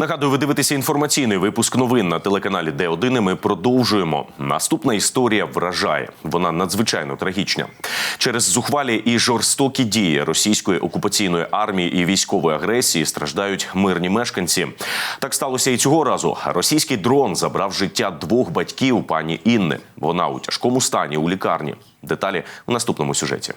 Нагадую, ви дивитеся інформаційний випуск новин на телеканалі Д1. і Ми продовжуємо. Наступна історія вражає. Вона надзвичайно трагічна. Через зухвалі і жорстокі дії російської окупаційної армії і військової агресії страждають мирні мешканці. Так сталося і цього разу. Російський дрон забрав життя двох батьків пані Інни. Вона у тяжкому стані у лікарні. Деталі у наступному сюжеті.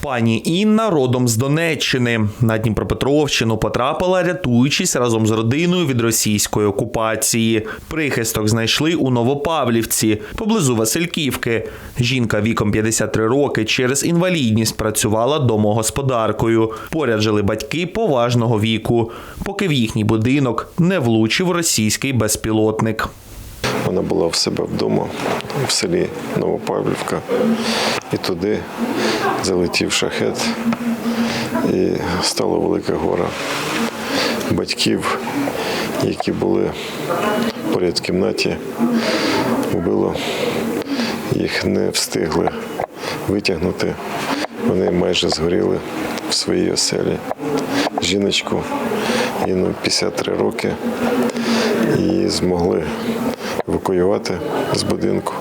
Пані Інна родом з Донеччини на Дніпропетровщину потрапила, рятуючись разом з родиною від російської окупації. Прихисток знайшли у Новопавлівці поблизу Васильківки. Жінка віком 53 роки через інвалідність працювала домогосподаркою. Поряд жили батьки поважного віку, поки в їхній будинок не влучив російський безпілотник. Вона була в себе вдома в селі Новопавлівка. І туди залетів шахет і стало велике горе. Батьків, які були поряд в кімнаті, вбило, їх не встигли витягнути. Вони майже згоріли в своїй оселі. Жіночку, їй ну, 53 роки, її змогли евакуювати з будинку,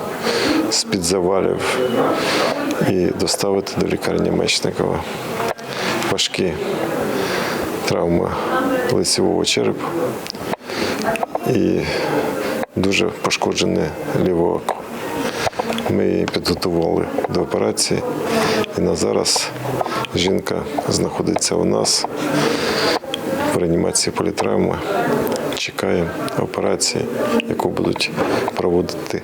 з-під завалів і доставити до лікарні Мечникова. Важкі травми лицевого черепу і дуже пошкоджене ліве око. Ми її підготували до операції, і на зараз жінка знаходиться у нас в реанімації політравми. Чекає операції, яку будуть проводити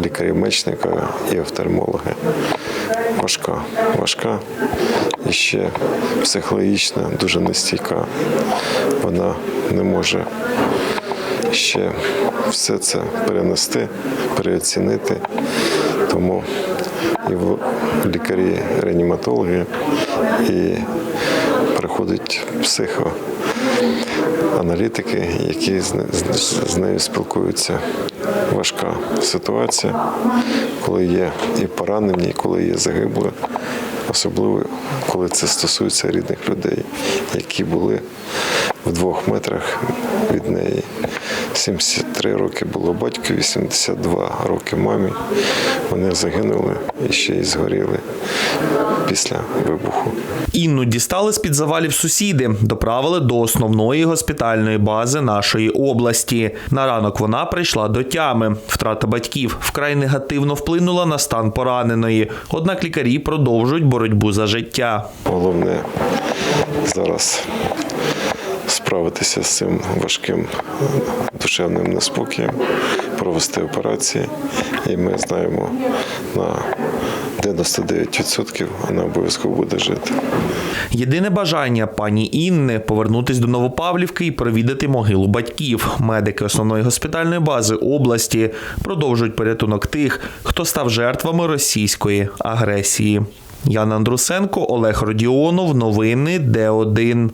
лікарі Мечника і офтальмологи. Важка, важка і ще психологічна, дуже нестійка. Вона не може ще все це перенести, переоцінити. Тому і в- лікарі, реаніматологи, і психоаналітики, які з нею спілкуються. Важка ситуація, коли є і поранені, і коли є загиблі, особливо коли це стосується рідних людей, які були в двох метрах від неї. 73 роки було батьку, 82 роки мамі. Вони загинули і ще й згоріли після вибуху. Інну дістали з під завалів сусіди, доправили до основної госпітальної бази нашої області. На ранок вона прийшла до тями. Втрата батьків вкрай негативно вплинула на стан пораненої. Однак лікарі продовжують боротьбу за життя. Головне зараз справитися з цим важким душевним неспокоєм, провести операції. І ми знаємо на 99% вона обов'язково буде жити. Єдине бажання пані Інни повернутись до Новопавлівки і провідати могилу батьків. Медики основної госпітальної бази області продовжують порятунок тих, хто став жертвами російської агресії. Яна Андрусенко, Олег Родіонов. Новини Д1.